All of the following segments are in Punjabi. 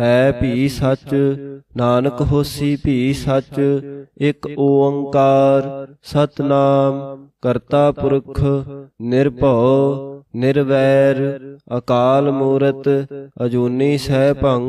ਹੈ ਭੀ ਸੱਚ, ਨਾਨਕ ਹੋਸੀ ਭੀ ਸੱਚ, ਇਕ ਓੰਕਾਰ ਸਤਨਾਮ, ਕਰਤਾ ਪੁਰਖ ਨਿਰਭਉ, ਨਿਰਵੈਰ, ਅਕਾਲ ਮੂਰਤ, ਅਜੂਨੀ ਸਹਿ ਸੈਭੰ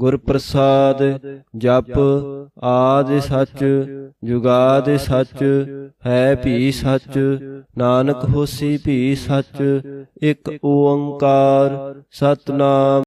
ਗੁਰ ਪ੍ਰਸਾਦ ਜਪ ਆਦਿ ਸੱਚ, ਜੁਗਾਦ ਸੱਚ, ਹੈ ਭੀ ਸੱਚ, ਨਾਨਕ ਹੋਸੀ ਭੀ ਸੱਚ, ਇੱਕ ਓੰਕਾਰ, ਸਤਨਾਮ।